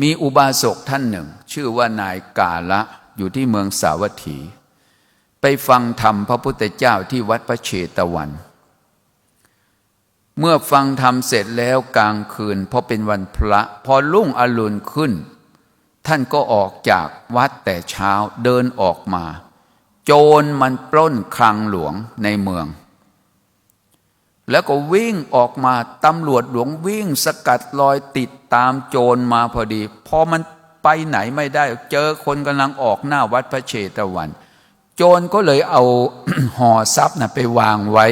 มีอุบาสกท่านหนึ่ง ชื่อว่านายกาละอยู่ที่เมืองสาวัตถี ไปฟังธรรมพระพุทธเจ้าที่วัดพระเชตวัน เมื่อฟังธรรมเสร็จแล้วกลางคืน เพราะเป็นวันพระ พอรุ่งอรุณขึ้น ท่านก็ออกจากวัดแต่เช้าเดินออกมา โจรมันปล้นคลังหลวงในเมือง แล้วก็วิ่งออกมาตำรวจหลวงวิ่งสกัดรอยติด ตามโจรมาพอดี พอมันไปไหนไม่ได้ เจอคนกำลังออกหน้าวัดพระเชตวัน โจรก็เลยเอาห่อทรัพย์นะไปวางไว้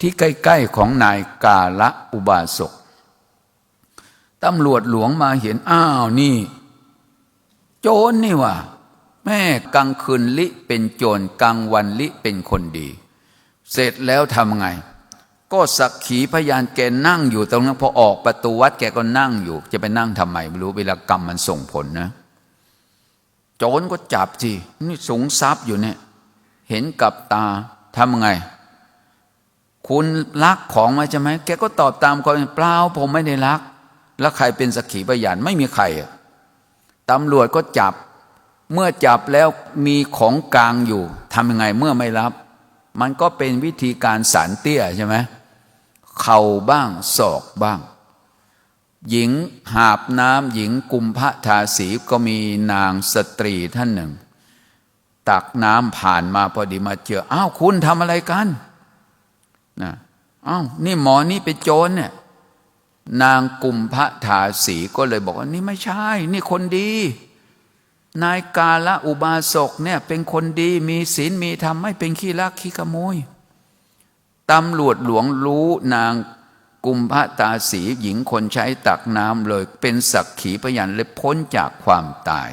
ที่ใกล้ๆของนายกาละอุบาสกตำรวจหลวงมาเห็นอ้าวนี่ โจรนี่ว่าแม่กลางคืนลิเป็นโจรกลางวันลิเป็นคนดี เสร็จแล้วทำไง ก็สักขีพยานแกนั่งอยู่ตรงนั้นพอออกประตูวัดแกก็นั่งอยู่ จะไปนั่งทำไมไม่รู้เวลากรรมมันส่งผลนะโจรก็จับสินี่สงทรัพย์อยู่เนี่ย เห็นกับตาทำไง คุณลักของมาใช่ไหมแกก็ตอบตามความเปล่าผมไม่ได้ลัก แล้วใครเป็นสักขีพยานไม่มีใครตำรวจก็จับ เมื่อจับแล้วมีของกลางอยู่ทำยังไงเมื่อไม่รับ มันก็เป็นวิธีการสารเตี้ยใช่ไหม เข่าบ้างศอกบ้าง หญิงหาบน้ำหญิงกุมพระทาสีก็มีนางสตรีท่านหนึ่ง ตักน้ำผ่านมาพอดีมาเจออ้าวคุณทำอะไรกันนะอ้าวนี่หมอนี่เป็นโจรเนี่ยนางกุมพระทาสีก็เลยบอกว่านี่ไม่ใช่ นี่คนดี นายกาละอุบาสกเนี่ยเป็นคนดีมีศีลมีธรรมไม่เป็นขี้ลักขี้ขโมย ตำรวจหลวงรู้นางกุมพระตาสีหญิงคนใช้ตักน้ำเลยเป็นสักขีพยานเลยพ้นจากความตาย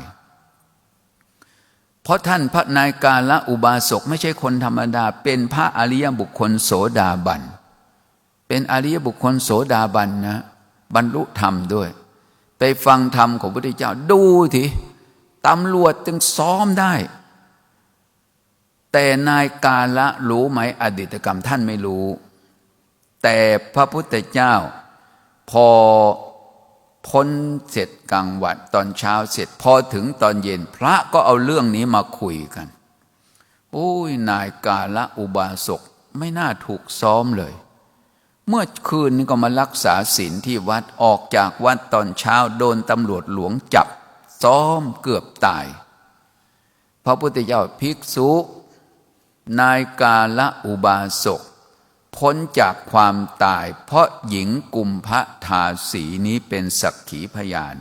เพราะท่านพระนายกาละอุบาสกไม่ใช่คนธรรมดา เป็นพระอริยบุคคลโสดาบัน เป็นอริยบุคคลโสดาบันนะบรรลุธรรมด้วย ไปฟังธรรมของพระพุทธเจ้าดูทีตำรวจจึงซ้อมได้ แต่นายกาละรู้ไหมอดีตกรรมท่านไม่รู้ แต่พระพุทธเจ้า พอพ้นเสร็จกลางวันตอนเช้าเสร็จพอถึงตอนเย็นพระก็เอาเรื่องนี้มาคุยกันโอ้ยนายกาละอุบาสกไม่น่าถูกซ้อมเลย เมื่อคืนนี้ก็มารักษาศีลที่วัดออกจากวัดตอนเช้าโดนตำรวจหลวงจับ ซ้อมเกือบตาย พระพุทธเจ้าภิกษุ นายกาละอุบาสก พ้นจากความตาย เพราะหญิงกุมพระทาสีนี้เป็นสักขีพยาน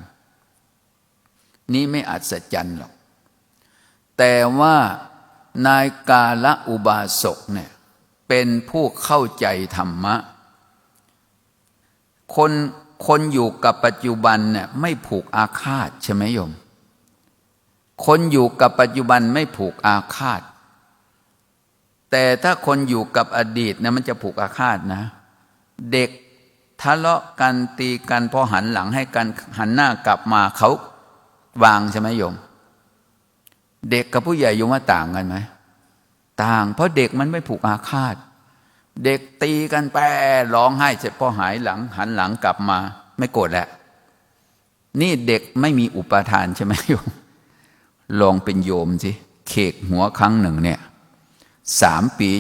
นี้ไม่อัศจรรย์หรอก แต่ว่านายกาละอุบาสกเนี่ยเป็นผู้เข้าใจธรรมะ คนคนอยู่กับปัจจุบันเนี่ยไม่ผูกอาฆาตใช่ไหมโยม คนอยู่กับปัจจุบันไม่ผูกอาฆาต แต่ถ้าคนอยู่กับอดีตนะมันจะผูกอาฆาตนะ เด็กทะเลาะกันตีกันพอหันหลังให้กันหันหน้ากลับมาเขาวางใช่ไหมโยม เด็กกับผู้ใหญ่โยมว่าต่างกันไหมต่าง เพราะเด็กมันไม่ผูกอาฆาต เด็กตีกันแปรร้องไห้เสร็จพอหายหลัง หันหลังกลับมา ไม่โกรธแล้วนี่เด็กไม่มีอุปทานใช่ไหมโยมลองเป็นโยมสิเขกหัวครั้งหนึ่งเนี่ย สามปี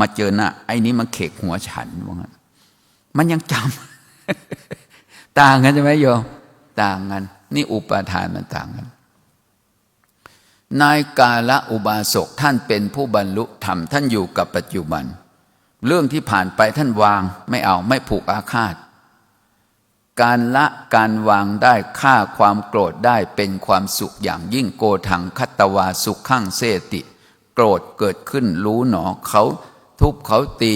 มาเจอหน้าไอ้นี้มันเขกหัวฉันว่างั้นมันยังจำต่างกันใช่ไหมโยมต่างกัน นี่อุปทานมันต่างกัน นายกาละอุบาสกท่านเป็นผู้บรรลุธรรมท่านอยู่กับปัจจุบัน เรื่องที่ผ่านไปท่านวางไม่เอาไม่ผูกอาฆาต การละการวางได้ฆ่าความโกรธได้เป็นความสุขอย่างยิ่งโกทังคัตวาสุขข้างเสติ รธเกิดขึ้นรู้หนอเขาทุบเขาตี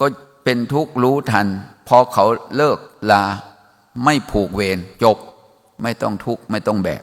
ก็เป็นทุกข์รู้ทัน พอเขาเลิกลา ไม่ผูกเวรจบ ไม่ต้องทุกข์ไม่ต้องแบก